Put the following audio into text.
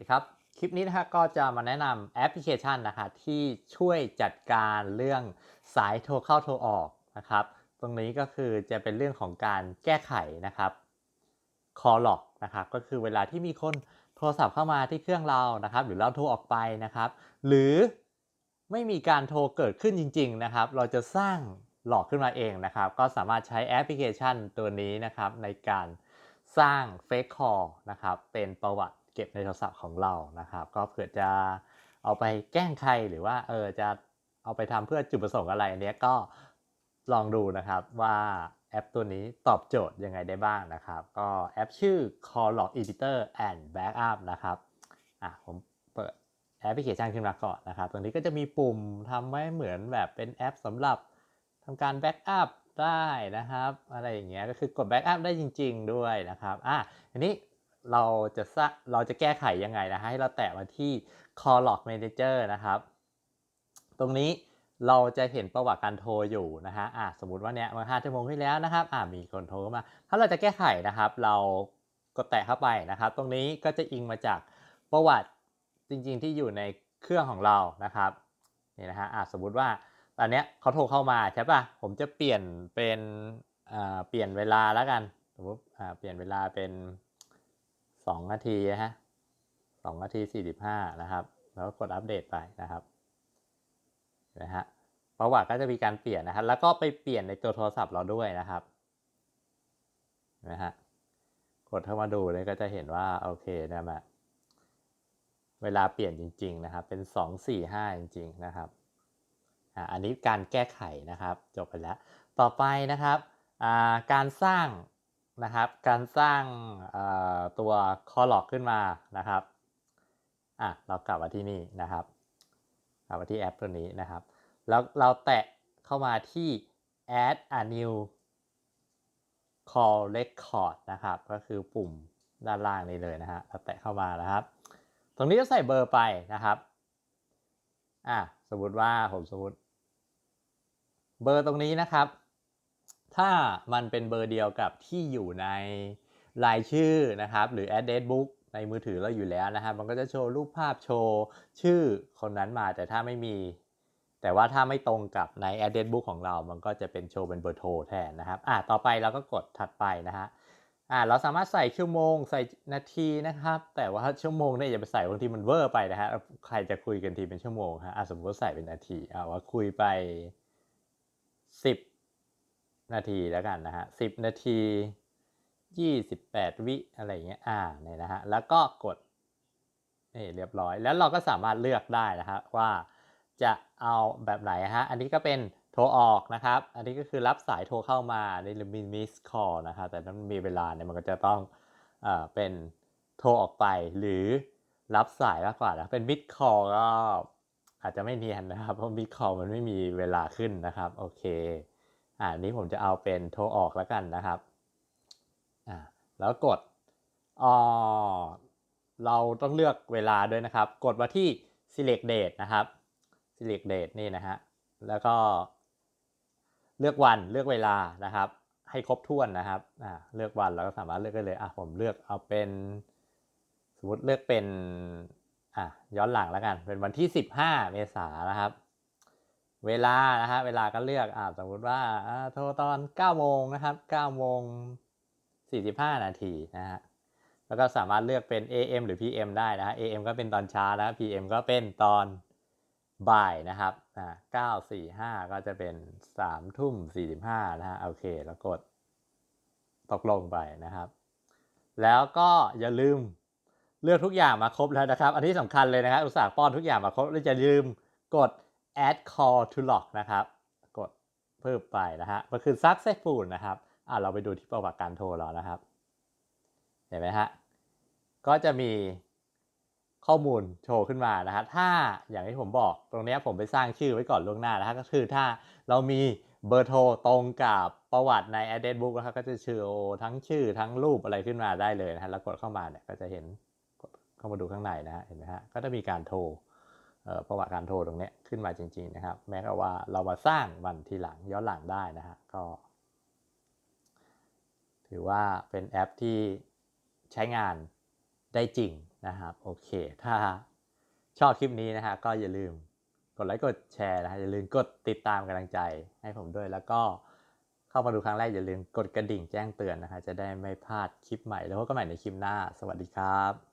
ดีครับ คลิปนี้นะฮะก็จะมาแนะนำแอปพลิเคชันนะคะที่ช่วยจัดการเรื่องสายโทรเข้าโทรออกนะครับ ตรงนี้ก็คือจะเป็นเรื่องของการแก้ไขนะครับ call lock นะครับก็คือเวลาที่มีคนโทรศัพท์เข้ามาที่เครื่องเรานะครับ หรือเราโทรออกไปนะครับ หรือไม่มีการโทรเกิดขึ้นจริง ๆ นะครับ เราจะสร้างหลอกขึ้นมาเองนะครับ ก็สามารถใช้แอปพลิเคชันตัวนี้นะครับในการสร้าง Fake Call นะครับเป็นประวัติ เก็บในโทรศัพท์ของเรานะครับ ก็เผื่อจะเอาไปแกล้งใครหรือว่าเออจะเอาไปทำเพื่อจุดประสงค์อะไรอันเนี้ยก็ลองดูนะครับว่าแอปตัวนี้ตอบโจทย์ยังไงได้บ้างนะครับ ก็แอปชื่อ Call Log Editor and Backup นะครับอะผมเปิดแอปพลิเคชันขึ้นมาก่อนนะครับ ตรงนี้ก็จะมีปุ่มทำไว้เหมือนแบบเป็นแอปสำหรับทำการแบ็กอัพได้นะครับ อะไรอย่างเงี้ยก็คือกดแบ็กอัพได้จริง ๆ ด้วยนะครับอะทีนี้ เราจะเราจะแก้ไขยังไงนะฮะให้เราแตะมาที่ Call Log Manager นะครับ ตรงนี้เราจะเห็นประวัติการโทรอยู่นะฮะอะสมมติว่าเนี่ยมื่อห้าชั่วโมงที่แล้วนะครับอะมีคนโทรมา ถ้าเราจะแก้ไขนะครับ เรากดแตะเข้าไปนะครับ ตรงนี้ก็จะอิงมาจากประวัติจริงๆที่อยู่ในเครื่องของเรานะครับนี่นะฮะอะสมมติว่าตอนเนี้ยเขาโทรเข้ามาใช่ป่ะผมจะเปลี่ยนเป็นเปลี่ยนเวลาแล้วกันสมมติเปลี่ยนเวลาเป็น สองนาทีนะฮะสองนาทีสี่สิบห้านะครับ แล้วกดอัปเดตไปนะครับนะฮะประวัติก็จะมีการเปลี่ยนนะครับแล้วก็ไปเปลี่ยนในตัวโทรศัพท์เราด้วยนะครับนะฮะกดเข้ามาดูเลยก็จะเห็นว่าโอเคนะมาเวลาเปลี่ยนจริง ๆ นะครับ เป็นสองสี่ห้าจริง ๆ นะครับอ่าอันนี้การแก้ไขนะครับ จบไปแล้ว ต่อไปนะครับอ่าการสร้าง นะครับ การสร้างตัว call log ขึ้นมานะครับอะเรากลับมาที่นี่นะครับกลับมาที่แอปตัวนี้นะครับ แล้วเราแตะเข้ามาที่ add a new call record นะครับ ก็คือปุ่มด้านล่างนี้เลยนะฮะเราแตะเข้ามานะครับ ตรงนี้จะใส่เบอร์ไปนะครับอะสมมติว่าผมสมมติ เบอร์ตรงนี้นะครับ ถ้ามันเป็นเบอร์เดียวกับที่อยู่ในรายชื่อนะครับ หรือ address book ในมือถือเราอยู่แล้วนะครับ มันก็จะโชว์รูปภาพโชว์ ชื่อคนนั้นมาแต่ถ้าไม่มี แต่ว่าถ้าไม่ตรงกับใน address book ของเรา มันก็จะเป็นโชว์เป็นเบอร์โทรแทนนะครับอะต่อไปเราก็กดถัดไปนะฮะอ่าเราสามารถใส่ชั่วโมงใส่นาทีนะครับ แต่ว่าชั่วโมงเนี่ยอย่าไปใส่บางทีมันเวอร์ไปนะฮะใครจะคุยกันทีเป็นชั่วโมงฮะอะสมมติว่าใส่เป็นนาทีอ่าว่าคุยไปสิบ นาทีแล้วกันนะฮะสิบนาทียี่สิบแปดวิอะไรเงี้ยอ่าเนี่ยนะฮะแล้วก็กดนี่เรียบร้อย แล้วเราก็สามารถเลือกได้นะฮะว่าจะเอาแบบไหนฮะอันนี้ก็เป็นโทรออกนะครับ อันนี้ก็คือรับสายโทรเข้ามาในหรือมีมิสคอลนะครับแต่ถ้ามันมีเวลาเนี่ยมันก็จะต้องเอ่อเป็นโทรออกไปหรือรับสายมากกว่านะเป็นมิดคอลก็อาจจะไม่เนียนนะครับเพราะมิดคอลมันไม่มีเวลาขึ้นนะครับโอเค อ่านี้ผมจะเอาเป็นโทรออกแล้วกันนะครับอ่าแล้วกดอ๋อเราต้องเลือกเวลาด้วยนะครับ กดมาที่ select date นะครับ select date นี่นะฮะแล้วก็เลือกวันเลือกเวลานะครับ ให้ครบถ้วนนะครับอ่าเลือกวันเราก็สามารถเลือกได้เลยอะผมเลือกเอาเป็น สมมติเลือกเป็นอะย้อนหลังแล้วกัน เป็นวันที่ 15 เมษายนนะครับ เวลานะฮะเวลาก็เลือกอ่าสมมติว่าอ่าโทรตอน9โมงนะครับ9โมง45 นาทีนะฮะแล้วก็สามารถเลือกเป็น AM หรือ PM ได้นะฮะ AM ก็เป็นตอนเช้านะ PM ก็เป็นตอนบ่ายนะครับอ่า945 ก็จะเป็น 3 ทุ่ม 45 นะฮะโอเค แล้วกดตกลงไปนะครับ แล้วก็อย่าลืมเลือกทุกอย่างมาครบแล้วนะครับ อันนี้สำคัญเลยนะครับ อุตส่าห์ป้อนทุกอย่างมาครบแล้วอย่าลืมกด add call to log นะครับ กดเพิ่มไปนะฮะมันคือ successful นะครับอ่าเราไปดูที่ประวัติการโทรเรานะครับ เห็นไหมฮะ ก็จะมีข้อมูลโชว์ขึ้นมานะฮะ ถ้าอย่างที่ผมบอกตรงนี้ผมไปสร้างชื่อไว้ก่อนล่วงหน้านะฮะ ก็คือถ้าเรามีเบอร์โทรตรงกับประวัติใน address book นะครับก็จะโชว์ทั้งชื่อทั้งรูปอะไรขึ้นมาได้เลยนะฮะ แล้วกดเข้ามาเนี่ยก็จะเห็นกดเข้ามาดูข้างในนะฮะ เห็นไหมฮะ ก็จะมีการโทร ประวัติการโทรตรงนี้ขึ้นมาจริง ๆ นะครับ แม้แต่ว่าเรามาสร้างวันทีหลังย้อนหลังได้นะฮะก็ ถือว่าเป็นแอปที่ใช้งานได้จริงนะครับโอเค ถ้าชอบคลิปนี้นะฮะก็อย่าลืมกดไลค์กดแชร์นะฮะอย่าลืมกดติดตามกำลังใจให้ผมด้วยแล้วก็เข้ามาดูครั้งแรกอย่าลืมกดกระดิ่งแจ้งเตือนนะฮะจะได้ไม่พลาดคลิปใหม่แล้วพบกันใหม่ในคลิปหน้า สวัสดีครับ